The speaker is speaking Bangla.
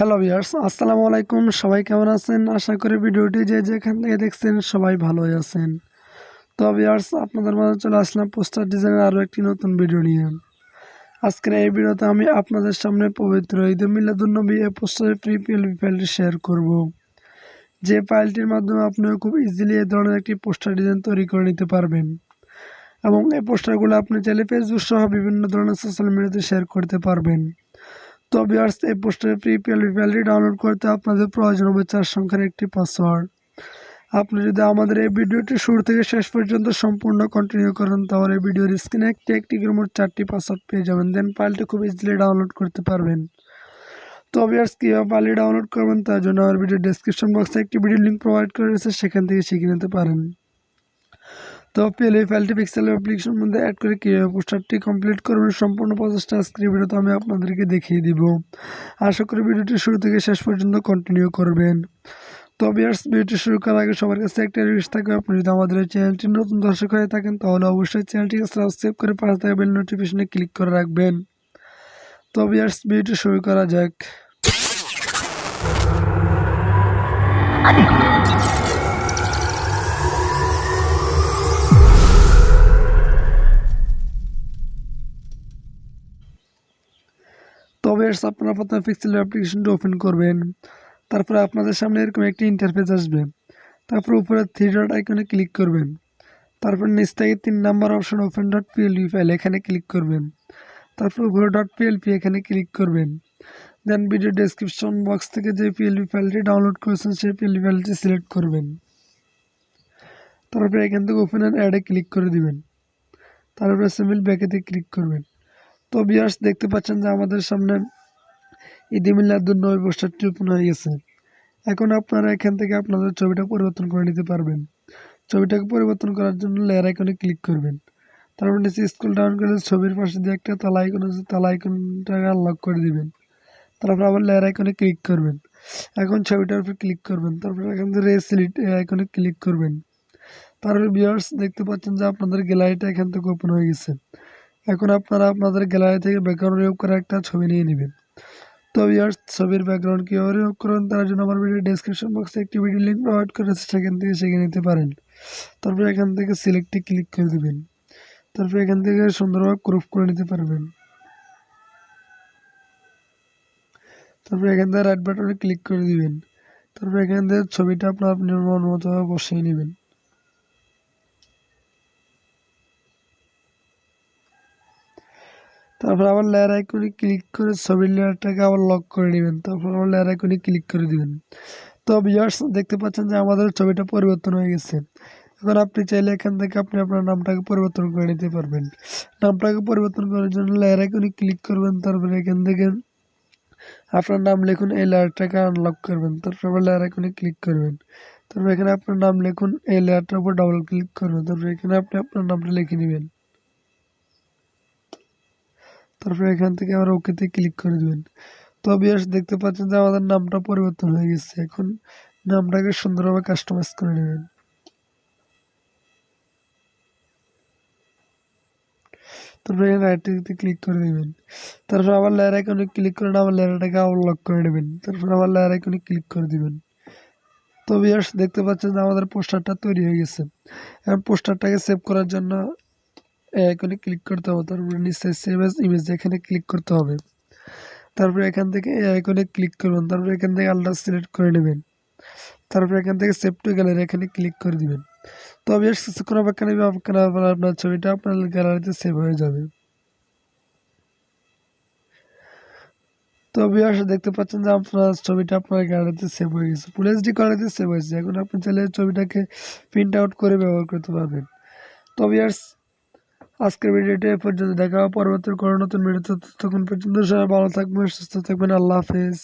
হ্যালো ভিউয়ার্স আসসালামু আলাইকুম। সবাই কেমন আছেন? আশা করি ভিডিওটি যে যেখান থেকে দেখছেন সবাই ভালোই আছেন। তো ভিউয়ার্স আপনাদের মাঝে চলে আসলাম পোস্টার ডিজাইনের আরও একটি নতুন ভিডিও নিয়ে। আজকের এই ভিডিওতে আমি আপনাদের সামনে পবিত্র ঈদ মিলাদুন্নবী এই পোস্টারের ফ্রি পিএলপি ফাইলটি শেয়ার করব। যে ফাইলটির মাধ্যমে আপনিও খুব ইজিলি এ ধরনের একটি পোস্টার ডিজাইন তৈরি করে নিতে পারবেন। এবং এই পোস্টারগুলো আপনি চাইলে ফেসবুক সহ বিভিন্ন ধরনের সোশ্যাল মিডিয়াতে শেয়ার করতে পারবেন। তো ভিউয়ার্স এই পোস্টারের ফ্রি ফাইলটি ডাউনলোড করতে আপনাদের প্রয়োজন হবে চার সংখ্যার একটি পাসওয়ার্ড আপনি যদি আমাদের এই ভিডিওটি শুরু থেকে শেষ পর্যন্ত সম্পূর্ণ কন্টিনিউ করেন, তাহলে ভিডিওর স্ক্রিনে একটি একটি করে মোট চারটি পাসওয়ার্ড পেয়ে যাবেন। দেন ফাইলটি খুব ইজিলি ডাউনলোড করতে পারবেন। তো ভিউয়ার্স কীভাবে ফাইলটি ডাউনলোড করবেন, তার জন্য আমার ভিডিও ডেসক্রিপশন বক্সে একটি ভিডিও লিঙ্ক প্রোভাইড করে রয়েছে, সেখান থেকে শিখে নিতে পারেন। তো পেলে ফাইলটি পিক্সেল অ্যাপ্লিকেশন মধ্যে অ্যাড করে কীভাবে পোস্টারটি কমপ্লিট করবেন সম্পূর্ণ প্রসেসটা আজকের ভিডিওতে আমি আপনাদেরকে দেখিয়ে দিব। আশা করি ভিডিওটি শুরু থেকে শেষ পর্যন্ত কন্টিনিউ করবেন। তো বিয়ার্স ভিডিওটি শুরু করার আগে সবার কাছে একটা রিকোয়েস্ট থাকবে, আপনি যদি আমাদের চ্যানেলটি নতুন দর্শক হয়ে থাকেন, তাহলে অবশ্যই চ্যানেলটিকে সাবস্ক্রাইব করে পাশে থাকা বেল নোটিফিকেশনে ক্লিক করে রাখবেন। তো বিয়ার্স ভিডিওটি শুরু করা যাক। তবে আপনারা প্রথমে পিক্সেল অ্যাপ্লিকেশনটা ওপেন করবেন। তারপরে আপনাদের সামনে এরকম একটি ইন্টারফেস আসবে। তারপর উপরে থ্রি ডট আইকনে ক্লিক করবেন। তারপর নিচ থেকে তিন number option open dot PLP file এখানে ক্লিক করবেন। তারপর উপরে ডট পিএলপি এখানে ক্লিক করবেন। দেন ভিডিও ডেসক্রিপশন বক্স থেকে যে পিএলপি ফাইলটি ডাউনলোড করেছেন, সেই পিএলপি ফাইলটি সিলেক্ট করবেন। তারপরে এখান থেকে ওপেন অ্যান্ড অ্যাডে ক্লিক করে দিবেন। তারপরে সিমিল ব্যাকেতে ক্লিক করবেন। তো বিয়ার্স দেখতে পাচ্ছেন যে আমাদের সামনে ঈদে মিলাদুন্নবী পোস্টারটি ওপেন হয়ে গেছে এখন আপনারা এখান থেকে আপনাদের ছবিটা পরিবর্তন করে নিতে পারবেন। ছবিটাকে পরিবর্তন করার জন্য লেয়ার আইকনে ক্লিক করবেন। তারপর নিচে স্কুল ডাউন করে ছবির পাশে যে একটা তালা আইকন আছে, তালা আইকনটাকে আনলক করে দিবেন। তারপর আবার লেয়ার আইকনে ক্লিক করবেন। এখন ছবিটার উপর ক্লিক করবেন। তারপর এখান থেকে রে সিলিট আইকনে ক্লিক করবেন। তারপর বিয়ার্স দেখতে পাচ্ছেন যে আপনাদের গ্যালারিটা এখান থেকে ওপেন হয়ে গেছে। এখন আপনারা আপনাদের গ্যালারি থেকে ব্যাকগ্রাউন্ড রিমুভ করে একটা ছবি নিয়ে নেবেন। তো ইয়ার ছবির ব্যাকগ্রাউন্ড কীভাবে রিমুভ করবেন তার জন্য আমার ভিডিও ডেসক্রিপশন বক্সে একটি ভিডিও লিঙ্ক প্রোভাইড করেছে সেখান থেকে শিখে নিতে পারেন। তারপরে এখান থেকে সিলেক্টে ক্লিক করে দেবেন। তারপরে এখান থেকে সুন্দরভাবে ক্রুপ করে নিতে পারবেন। তারপরে এখান থেকে রাইট বাটনে ক্লিক করে দিবেন। তারপরে এখান থেকে ছবিটা আপনার আপনি মন মতো বসিয়ে নেবেন। তারপর আবার লেয়ার আইকনে ক্লিক করে ছবির লেয়ারটাকে আবার লক করে নেবেন। তারপর আবার লেয়ার আইকনে ক্লিক করে দিবেন। তো ভিউয়ার্স দেখতে পাচ্ছেন যে আমাদের ছবিটা পরিবর্তন হয়ে গেছে। এখন আপনি চাইলে এখান থেকে আপনি আপনার নামটাকে পরিবর্তন করে নিতে পারবেন। নামটাকে পরিবর্তন করার জন্য লেয়ার আইকনে ক্লিক করবেন। তারপরে এখান থেকে আপনার নাম লিখুন, এই লেয়ারটাকে আনলক করবেন। তারপর আবার লেয়ার আইকনে ক্লিক করবেন। তারপর এখানে আপনার নাম লিখুন, এই লেয়ারটার উপর ডাবল ক্লিক করবেন। তারপর এখানে আপনি আপনার নামটা লিখে নেবেন। তারপর এখান থেকে আবার ওকেতে ক্লিক করে দেবেন। তো বিয়াস দেখতে পাচ্ছেন যে আমাদের নামটা পরিবর্তন হয়ে গেছে। এখন নামটাকে সুন্দরভাবে কাস্টমাইজ করে নেবেন। তারপর এখানে রাইটটিতে ক্লিক করে দেবেন। তারপর আবার লেয়ার আইকনে ক্লিক করে আবার লেয়ারটাকে আনলক করে নেবেন। তারপর আবার লেয়ার আইকনে ক্লিক করে দিবেন। তো বিয়ার্স দেখতে পাচ্ছেন যে আমাদের পোস্টারটা তৈরি হয়ে গেছে। এখন পোস্টারটাকে সেভ করার জন্য আইকনে ক্লিক করতে হবে, তারপরে নিচে সেভ এস ইমেজ এখানে ক্লিক করতে হবে। তারপরে এখান থেকে আইকনে ক্লিক করবেন, তারপরে এখান থেকে আলাদা সিলেক্ট করে নেবেন। তারপরে এখান থেকে সেভ টু গ্যালারি এখানে ক্লিক করে দিবেন। তো আমি কিছুক্ষণ অপেক্ষা নেবে পর আপনার ছবিটা আপনার গ্যালারিতে সেভ হয়ে যাবে। তো বিয়াস দেখতে পাচ্ছেন যে আপনার ছবিটা আপনার গ্যালারিতে সেভ হয়ে গেছে ফুল এইচডি কোয়ালিটিতে সেভ হয়েছে। এখন আপনি চাইলে ছবিটাকে প্রিন্ট আউট করে ব্যবহার করতে পারবেন। তো বিয়ার্স আজকের ভিডিওটি এ পর্যন্ত। দেখা হবে পরবর্তী কোনো নতুন ভিডিওতে ততক্ষণ পর্যন্ত সবাই ভালো থাকবেন, সুস্থ থাকবেন। আল্লাহ হাফেজ।